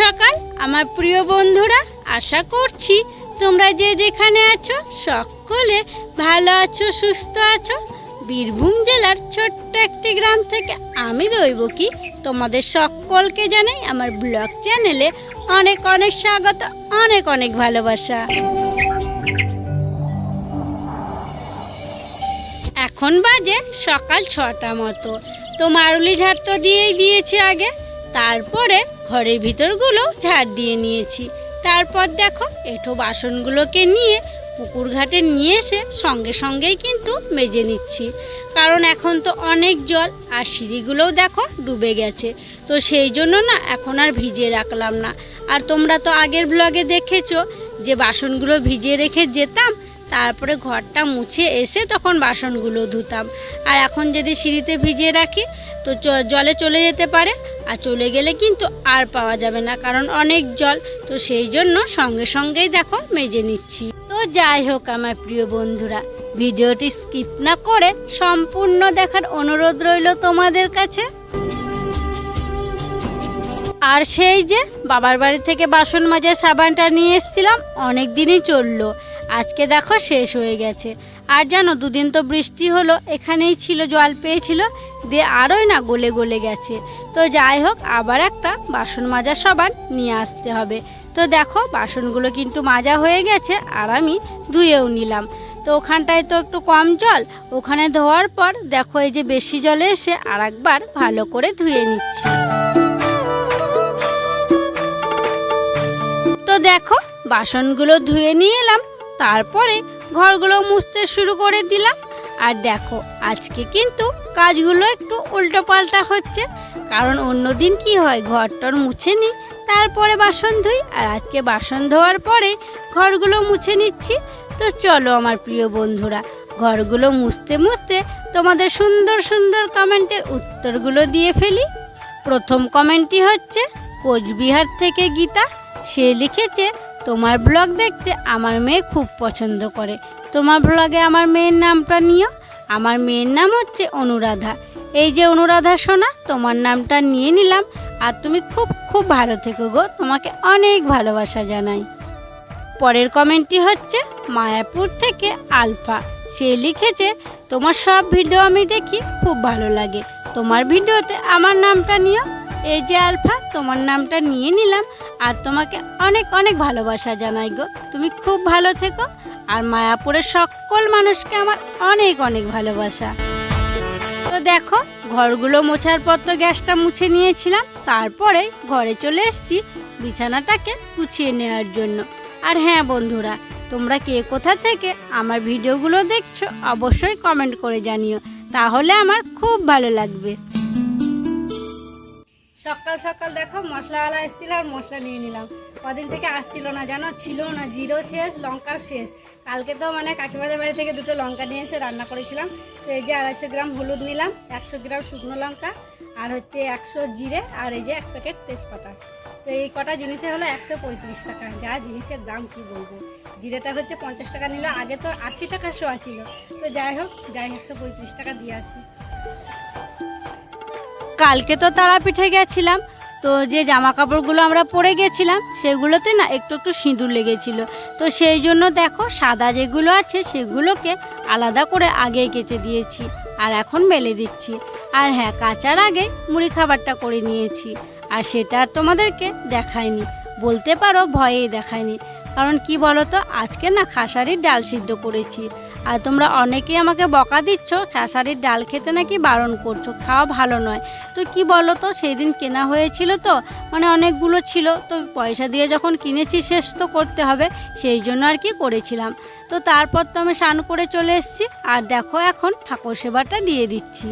সকাল, আমার প্রিয় বন্ধুরা, আশা করছি তোমরা যে যেখানে আছো সকলে ভালো আছো, সুস্থ আছো। বীরভূম জেলার ছোট্ট একটি গ্রাম থেকে আমি দৈবকী তোমাদের সকলকে জানাই আমার ব্লগ চ্যানেলে অনেক অনেক স্বাগত, অনেক অনেক ভালোবাসা। এখন বাজে সকাল ছটা মতো। তো মারুলি ঝাড় তো দিয়েই দিয়েছি আগে। তারপরে ঘরের ভিতরগুলো ঝাড় দিয়ে নিয়েছি। তারপর দেখো এঠো বাসনগুলোকে নিয়ে পুকুর ঘাটে নিয়ে এসে সঙ্গে সঙ্গেই কিন্তু মেজে নিচ্ছি। কারণ এখন তো অনেক জল আর সিঁড়িগুলোও দেখো ডুবে গেছে। তো সেই জন্য না এখন আর ভিজিয়ে রাখলাম না। আর তোমরা তো আগের ব্লগে দেখেছ যে বাসনগুলো ভিজিয়ে রেখে যেতাম, তারপরে ঘরটা মুছে এসে তখন বাসনগুলো ধুতাম। আর এখন যদি সিঁড়িতে ভিজিয়ে রাখি, তো জলে চলে যেতে পারে। আর চলে গেলে কিন্তু আর পাওয়া যাবে না, কারণ অনেক জল। তো সেই জন্য সঙ্গে সঙ্গেই দেখো মেজে নিচ্ছি। যাই হোক, আমার প্রিয় বন্ধুরা, ভিডিওটি স্কিপ না করে সম্পূর্ণ দেখার অনুরোধ রইল তোমাদের কাছে। আর সেই যে, বাবার বাড়ি থেকে বাসন মাজার সাবানটা নিয়ে এসেছিলাম, অনেক দিনই চলল। আজকে দেখো শেষ হয়ে গেছে। আর জানো, দুদিন তো বৃষ্টি হলো, এখানেই ছিল, জল পেয়েছিল, দিয়ে আরোই না গলে গলে গেছে। তো যাই হোক, আবার একটা বাসন মাজার সাবান নিয়ে আসতে হবে। তো দেখো, বাসনগুলো কিন্তু মাজা হয়ে গেছে আর আমি ধুয়েও নিলাম। তো ওখানটায় তো একটু কম জল, ওখানে ধোয়ার পর দেখো এই যে বেশি জলে এসে আর একবার ভালো করে ধুয়ে নিচ্ছি। তো দেখো, বাসনগুলো ধুয়ে নিয়ে এলাম, তারপরে ঘরগুলো মুছতে শুরু করে দিলাম। আর দেখো, আজকে কিন্তু কাজগুলো একটু উল্টো পাল্টা হচ্ছে, কারণ অন্য দিন কি হয়, ঘরটর মুছে নিই তারপরে বাসন ধুই, আর আজকে বাসন ধোয়ার পরে ঘরগুলো মুছে নিচ্ছি। তো চলো আমার প্রিয় বন্ধুরা, ঘরগুলো মুছতে মুছতে তোমাদের সুন্দর সুন্দর কমেন্টের উত্তরগুলো দিয়ে ফেলি। প্রথম কমেন্টটি হচ্ছে, কোচবিহার থেকে গীতা, সে লিখেছে, তোমার ব্লগ দেখতে আমার মেয়ে খুব পছন্দ করে। তোমার ব্লগে আমার মেয়ের নামটা নিও। আমার মেয়ের নাম হচ্ছে অনুরাধা। এই যে অনুরাধা সোনা, তোমার নামটা নিয়ে নিলাম। আর তুমি খুব খুব ভালো থেকো গো। তোমাকে অনেক ভালোবাসা জানাই। পরের কমেন্টটি হচ্ছে, মায়াপুর থেকে আলফা। সে লিখেছে, তোমার সব ভিডিও আমি দেখি, খুব ভালো লাগে। তোমার ভিডিওতে আমার নামটা নিও। এই যে আলফা, তোমার নামটা নিয়ে নিলাম। আর তোমাকে অনেক অনেক ভালোবাসা জানাই গো। তুমি খুব ভালো থেকো। আর মায়াপুরের সকল মানুষকে আমার অনেক অনেক ভালোবাসা। তো দেখো, ঘরগুলো মোছার পর তো গ্যাসটা মুছে নিয়েছিলাম। তারপরে ঘরে চলে এসছি বিছানাটাকে গুছিয়ে নেওয়ার জন্য। আর হ্যাঁ বন্ধুরা, তোমরা কে কোথা থেকে আমার ভিডিওগুলো দেখছ অবশ্যই কমেন্ট করে জানিও। তাহলে আমার খুব ভালো লাগবে। সকাল সকাল দেখো মশলাওয়ালা এসেছিল আর মশলা নিয়ে নিলাম। কদিন থেকে আসছিল না জানো? ছিল না, জিরো শেষ, লঙ্কার শেষ। কালকে তো মানে কাকিমাদের বাড়ি থেকে দুটো লঙ্কা নিয়ে এসে রান্না করেছিলাম। তো এই যে আড়াইশো গ্রাম হলুদ নিলাম, একশো গ্রাম শুকনো লঙ্কা, আর হচ্ছে একশো জিরে, আর এই যে এক প্যাকেট তেজপাতা। তো এই কটা জিনিসে হলো একশো পঁয়ত্রিশ টাকা। যা জিনিসের দাম কি বলব? জিরেটা হচ্ছে পঞ্চাশ টাকা নিল, আগে তো আশি টাকা শোয়া ছিল। তো যাই হোক, যাই একশো পঁয়ত্রিশ টাকা দিয়ে আসি। কালকে তো তারাপীঠে গেছিলাম, তো যে জামা কাপড়গুলো আমরা পরে গেছিলাম, সেগুলোতে না একটু একটু সিঁদুর লেগেছিল। তো সেই জন্য দেখো সাদা যেগুলো আছে সেগুলোকে আলাদা করে আগে কেচে দিয়েছি, আর এখন মেলে দিচ্ছি। আর হ্যাঁ কাচার আগে মুড়ি খাবারটা করে নিয়েছি, আর সেটা আর তোমাদেরকে দেখায়নি বলতে পারো ভয়েই দেখায়নি কারণ কি বলো তো আজকে না খাসারির ডাল সিদ্ধ করেছি আর তোমরা অনেকেই আমাকে বকা দিচ্ছ, খেসারির ডাল খেতে নাকি বারণ করছ, খাওয়া ভালো নয়। তো কি বলো তো সেই দিন কেনা হয়েছিল তো মানে অনেকগুলো ছিল, তো পয়সা দিয়ে যখন কিনেছি শেষ তো করতে হবে, সেই জন্য আর কি করেছিলাম। তো তারপর তো আমি স্নান করে চলে এসেছি, আর দেখো এখন ঠাকুর সেবাটা দিয়ে দিচ্ছি।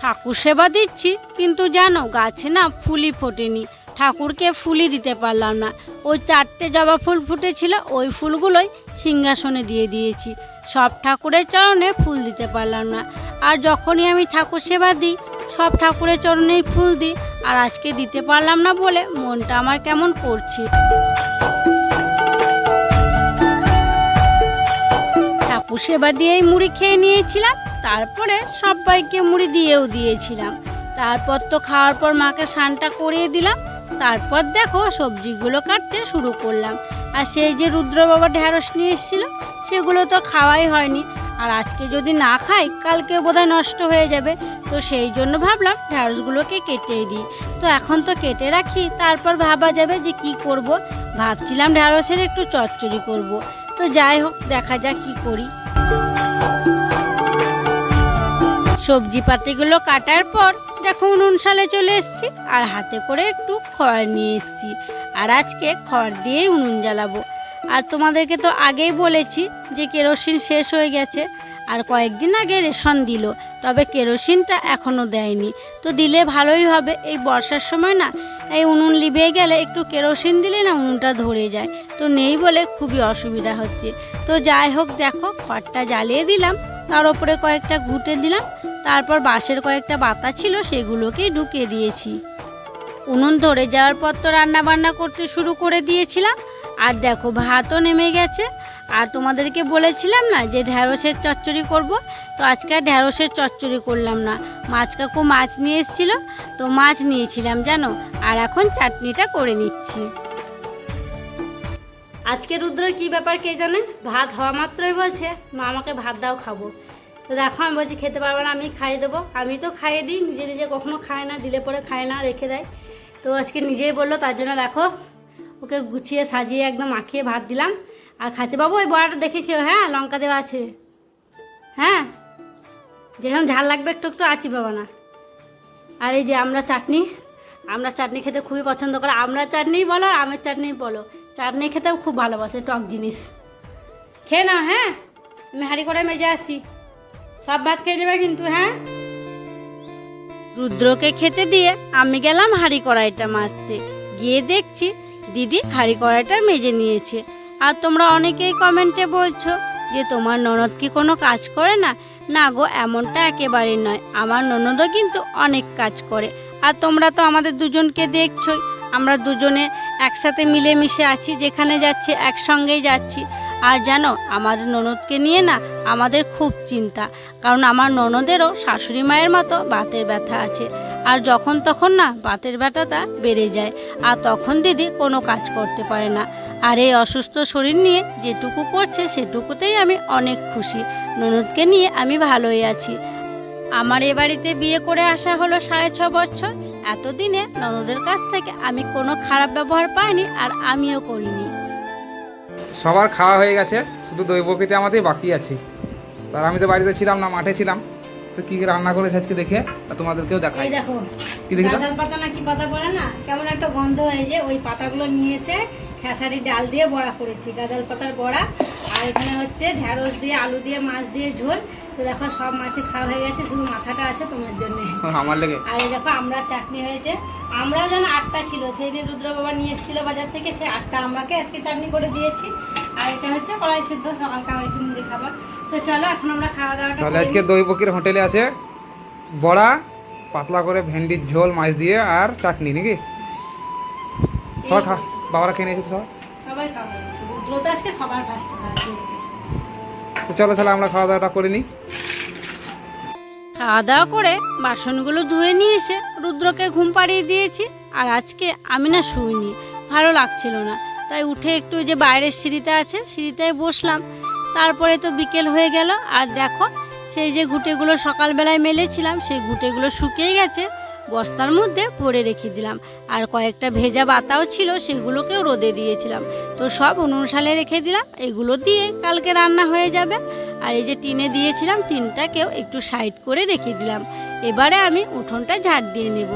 ঠাকুর সেবা দিচ্ছি, কিন্তু জানো গাছে না ফুলই ফোটেনি। ঠাকুরকে ফুলই দিতে পারলাম না। ওই চারটে জবা ফুল ফুটেছিল, ওই ফুলগুলোই সিংহাসনে দিয়ে দিয়েছি। সব ঠাকুরের চরণে ফুল দিতে পারলাম না। আর যখনই আমি ঠাকুর সেবা দিই, সব ঠাকুরের চরণেই ফুল দিই। আর আজকে দিতে পারলাম না বলে মনটা আমার কেমন করছে। ঠাকুর সেবা দিয়েই মুড়ি খেয়ে নিয়েছিলাম, তারপরে সবাইকে মুড়ি দিয়েও দিয়েছিলাম। তারপর তো খাওয়ার পর মাকে স্নানটা করিয়ে দিলাম তারপর দেখো সবজিগুলো কাটতে শুরু করলাম। আর সেই যে রুদ্র বাবা ঢ্যাঁড়স নিয়ে এসেছিল, সেগুলো তো খাওয়াই হয়নি। আর আজকে যদি না খাই কালকে বোধহয় নষ্ট হয়ে যাবে। তো সেই জন্য ভাবলাম ঢ্যাঁড়সগুলোকে কেটেই দিই। তো এখন তো কেটে রাখি, তারপর ভাবা যাবে যে কি করব। ভাবছিলাম ঢ্যাঁড়সের একটু চচ্চড়ি করব। তো যাই হোক, দেখা যাক কি করি। সবজি পাতিগুলো কাটার পর দেখো উনুন সালে চলে এসেছি আর হাতে করে একটু খড় নিয়ে এসেছি। আর আজকে খড় দিয়েই উনুন জ্বালাবো। আর তোমাদেরকে তো আগেই বলেছি যে কেরোসিন শেষ হয়ে গেছে। আর কয়েকদিন আগে রেশন দিল, তবে কেরোসিনটা এখনও দেয়নি। তো দিলে ভালোই হবে, এই বর্ষার সময় না, এই উনুন লিবে গেলে একটু কেরোসিন দিলে না উনুনটা ধরে যায়। তো নেই বলে খুবই অসুবিধা হচ্ছে। তো যাই হোক দেখো, খড়টা জ্বালিয়ে দিলাম। তার ওপরে কয়েকটা ঘুটে দিলাম। তারপর বাঁশের কয়েকটা বাতা ছিল, সেগুলোকেই ঢুকিয়ে দিয়েছি। উনুন ধরে যাওয়ার পর তো রান্নাবান্না করতে শুরু করে দিয়েছিলাম। আর দেখো, ভাতও নেমে গেছে। আর তোমাদেরকে বলেছিলাম না যে ঢ্যাঁড়সের চচ্চড়ি করব? তো আজকে আর ঢ্যাঁড়সের চচ্চড়ি করলাম না। মাছ কাকু মাছ নিয়ে এসেছিল, তো মাছ নিয়েছিলাম, জানো? আর এখন চাটনিটা করে নিচ্ছি। আজকে রুদ্র কি ব্যাপার কে জানে? ভাত হওয়া মাত্রই বলছে মা আমাকে ভাত দাও খাব। তো দেখো, আমি বলছি খেতে পারব না, আমি খাইয়ে দেবো। আমি তো খাইয়ে দিই, নিজে নিজে কখনো খায় না, দিলে পরে খায় না, রেখে দেয়। তো আজকে নিজেই বলল, তার জন্য দেখো, ওকে গুছিয়ে সাজিয়ে একদম মাখিয়ে ভাত দিলাম। আর খাচ্ছে বাবু, ওই বড়াটা দেখে খেও হ্যাঁ লঙ্কা দেওয়া আছে। হ্যাঁ যেরকম ঝাল লাগবে, একটু একটু আছি বাবা না। আর এই যে আমরা চাটনি আমরা চাটনি খেতে খুবই পছন্দ করে। আমরা চাটনি বলো আর আমের চাটনি বলো। চাটনি খেতেও খুব ভালোবাসে, টক জিনিস। খেয়ে নাও হ্যাঁ। আমি হাঁড়ি করে মেজে আসছি সব ভাত খেয়ে নেবে কিন্তু হ্যাঁ? রুদ্রকে খেতে দিয়ে আমি গেলাম হাঁড়ি কড়াইটা মাজতে। গিয়ে দেখছি দিদি হাঁড়ি কড়াইটা মেজে নিয়েছে। আর তোমরা অনেকেই কমেন্টে বলছো যে তোমার ননদ কি কোনো কাজ করে না? না গো, এমনটা একেবারেই নয়। আমার ননদও কিন্তু অনেক কাজ করে। আর তোমরা তো আমাদের দুজনকে দেখছোই। আমরা দুজনে একসাথে মিলেমিশে আছি, যেখানে যাচ্ছি, একসঙ্গেই যাচ্ছি। আর জানো আমাদের ননদকে নিয়ে না আমাদের খুব চিন্তা, কারণ আমার ননদেরও শাশুড়ি মায়ের মতো বাতের ব্যথা আছে। আর যখন তখন না বাতের ব্যথাটা বেড়ে যায়, আর তখন দিদি কোনো কাজ করতে পারে না। আর এই অসুস্থ শরীর নিয়ে যেটুকু করছে সেটুকুতেই আমি অনেক খুশি। ননদকে নিয়ে আমি ভালোই আছি। আমার এ বাড়িতে বিয়ে করে আসা হলো সাড়ে ছ বছর। এতদিনে ননদের কাছ থেকে আমি কোনো খারাপ ব্যবহার পাইনি আর আমিও করিনি। সবার খাওয়া হয়ে গেছে শুধু দই বকিতে আমাদের বাকি আছে। তার আমি তো বাড়িতে ছিলাম না মাঠে ছিলাম। তো কি রান্না করেছে আজকে দেখে আর তোমাদেরকেও দেখাই। এই দেখো কি দেখি গাজর পাতা না কি পাতা বলে না? কেমন একটা গন্ধ হয়ে যে ওই পাতাগুলো নিয়ে এসে খেসারি ডাল দিয়ে বড়া করেছি। গাজর পাতার বড়া আর এখানে হচ্ছে ঢ্যাঁড়স দিয়ে আলু দিয়ে মাছ দিয়ে ঝোল তো দেখো সব মাছে খাওয়া হয়ে গেছে শুধু মাথাটা আছে তোমার জন্য। আমার লেগে। আর দেখো আমরা চাটনি হয়েছে। আমরাও যেন আটটা ছিল সেই দিন রুদ্র বাবা নিয়ে এসেছিল বাজার থেকে সে আটটা আমাকে আজকে চাটনি করে দিয়েছি। আর এটা হচ্ছে কড়াই সিদ্ধ সকালটা একটু মুড়ি খাবার। তো চলো এখন আমরা খাওয়া দাওয়াটা তাহলে আজকে দই বকির হোটেলে আছে বড়া পাতলা করে ভেন্ডির ঝোল মাছ দিয়ে আর চাটনি নাকি। সবাই খা বাবারা খেয়ে নিয়েছে সবাই সবাই খাওয়া রুদ্র তো আজকে সবার ফার্স্টে খাওয়া চলো তাহলে আমরা খাওয়া দাওয়াটা করে নিই। খাওয়া দাওয়া করে বাসনগুলো ধুয়ে নিয়ে এসে রুদ্রকে ঘুম পাড়িয়ে দিয়েছি, আর আজকে আমি না শুইনি, ভালো লাগছিল না। তাই উঠে একটু যে বাইরের সিঁড়িটা আছে সিঁড়িটায় বসলাম। তারপরে তো বিকেল হয়ে গেল, আর দেখো সেই যে ঘুঁটেগুলো সকালবেলায় মেলেছিলাম, সেই ঘুঁটেগুলো শুকিয়ে গেছে। বস্তার মধ্যে ভরে রেখে দিলাম। আর কয়েকটা ভেজা বাতাও ছিল, সেগুলোকেও রোদে দিয়েছিলাম। তো সব অনুসালে রেখে দিলাম। এগুলো দিয়ে কালকে রান্না হয়ে যাবে। আর এই যে টিনে দিয়েছিলাম টিনটাকেও একটু সাইড করে রেখে দিলাম। এবারে আমি উঠোনটা ঝাড় দিয়ে নেব।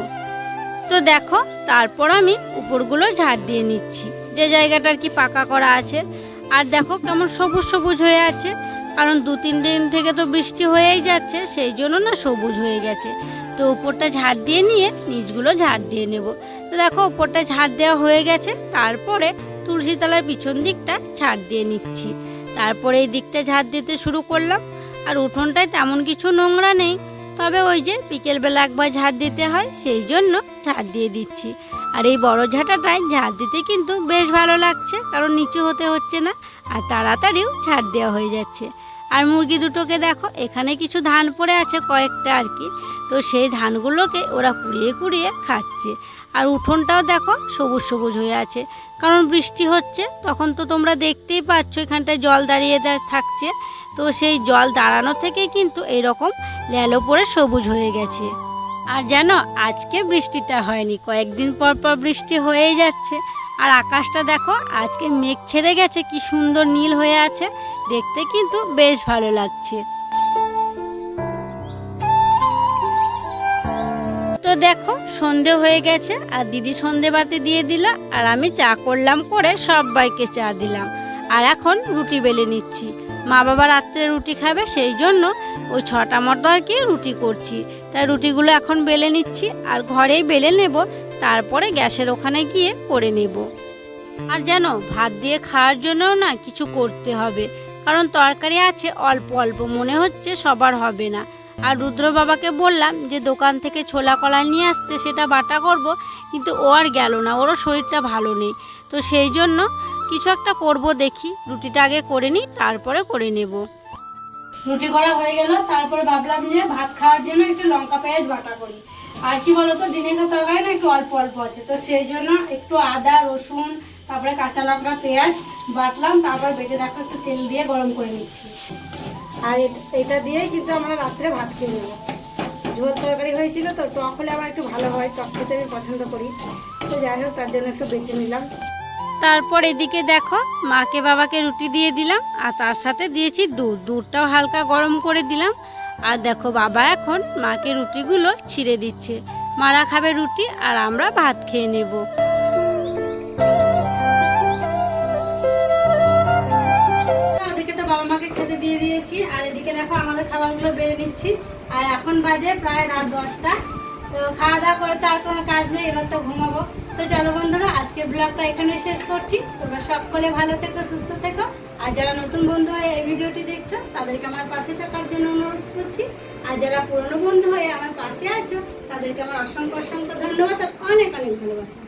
তো দেখো, তারপর আমি উপরগুলো ঝাড় দিয়ে নিচ্ছি। যে জায়গাটা আর কি পাকা করা আছে। আর দেখো কেমন সবুজ সবুজ হয়ে আছে। কারণ দু তিন দিন থেকে তো বৃষ্টি হয়েই যাচ্ছে, সেই জন্য না সবুজ হয়ে গেছে। তো উপরটা ঝাড় দিয়ে নিয়ে নিচগুলো ঝাড় দিয়ে নেব। তো দেখো উপরটা ঝাড় দেওয়া হয়ে গেছে, তারপরে তুলসী তলার পিছন দিকটা ঝাড় দিয়ে নিচ্ছি। তারপরে এই দিকটা ঝাড় দিতে শুরু করলাম, আর উঠোনটায় তেমন কিছু নোংরা নেই, তবে ওই যে বিকেলবেলা একবার ঝাড় দিতে হয়, সেই জন্য ঝাড় দিয়ে দিচ্ছি। আর এই বড় ঝাঁটাটায় ঝাড় দিতে কিন্তু বেশ ভালো লাগছে, কারণ নিচু হতে হচ্ছে না, আর তাড়াতাড়িও ঝাড় দেওয়া হয়ে যাচ্ছে। আর মুরগি দুটোকে দেখো, এখানে কিছু ধান পড়ে আছে কয়েকটা আর কি। তো সেই ধানগুলোকে ওরা কুড়িয়ে কুড়িয়ে খাচ্ছে। আর উঠোনটাও দেখো সবুজ সবুজ হয়ে আছে। কারণ বৃষ্টি হচ্ছে, তখন তো তোমরা দেখতেই পাচ্ছ এখানটায় জল দাঁড়িয়ে থাকছে। তো সেই জল দাঁড়ানো থেকেই কিন্তু এরকম ল্যালো পরে সবুজ হয়ে গেছে। আর জানো, আজকে বৃষ্টিটা হয়নি, কয়েকদিন পর পর বৃষ্টি হয়েই যাচ্ছে। আর আকাশটা দেখো, আজকে মেঘ ছেড়ে গেছে, কি সুন্দর নীল হয়ে আছে। দেখতে কিন্তু বেশ ভালো লাগছে। তো দেখো, সন্ধে হয়ে গেছে, আর দিদি সন্ধে বাতি দিয়ে দিল, আর আমি চা করলাম করে সবাইকে চা দিলাম। আর এখন রুটি বেলে নিচ্ছি। মা বাবা রাত্রে রুটি খাবে, সেই জন্য ওই ছটা মতো আর কি রুটি করছি। তাই রুটিগুলো এখন বেলে নিচ্ছি, আর ঘরেই বেলে নেব। তারপরে গ্যাসের ওখানে গিয়ে করে নেব। আর যেন ভাত দিয়ে খাওয়ার জন্যও না কিছু করতে হবে, কারণ তরকারি আছে অল্প অল্প, মনে হচ্ছে সবার হবে না। আর রুদ্র বাবাকে বললাম যে দোকান থেকে ছোলা কলা নিয়ে আসতে সেটা বাটা করব, কিন্তু ও আর গেল না, ওরও শরীরটা ভালো নেই। তো সেই জন্য কিছু একটা করব দেখি, রুটিটা আগে করে নিই, তারপরে করে নেব। রুটি করা হয়ে গেল, তারপরে ভাবলাম যে ভাত খাওয়ার জন্য একটু লঙ্কা পেঁয়াজ বাটা করি। আর কি বলতো দিনের তরকারি না একটু অল্প অল্প আছে। তো সেই জন্য একটু আদা, রসুন, তারপরে কাঁচা লঙ্কা, পেঁয়াজ বাটলাম, তারপর বেটে রাখা একটু তেল দিয়ে গরম করে নিচ্ছি। আর এটা দিয়েই কিন্তু আমরা রাত্রে ভাত খেয়ে নেব। ঝোল তরকারি হয়েছিল তো, টক হলে আমার একটু ভালো হয়, টক খেতে আমি পছন্দ করি। তো যাই হোক, তার জন্য একটু বেছে নিলাম। তারপর এদিকে দেখো, মাকে বাবাকে রুটি দিয়ে দিলাম, আর তার সাথে দিয়েছি দুধ। দুধটাও হালকা গরম করে দিলাম। আর দেখো বাবা এখন মাকে রুটিগুলো ছিঁড়ে দিচ্ছে। মারা খাবে রুটি আর আমরা ভাত খেয়ে নেব। বাবা মাকে খেতে দিয়ে দিয়েছি, আর এদিকে দেখো আমাদের খাবারগুলো বেড়ে আর এখন বাজে প্রায় রাত দশটা। তো খাওয়া দাওয়া করে কোনো কাজ নেই, এবার তো ঘুমাবো। তো চলো বন্ধুরা আজকে ব্লগটা এখানে শেষ করছি। তোমরা সকলে ভালো থেকো, সুস্থ থেকো। আর যারা নতুন বন্ধু হয়ে এই ভিডিওটি দেখছ, তাদেরকে আমার পাশে থাকার জন্য অনুরোধ করছি। আর যারা পুরনো বন্ধু হয়ে আমার পাশে আছো, তাদেরকে আমার অসংখ্য অসংখ্য ধন্যবাদ অনেক অনেক ভালোবাসা।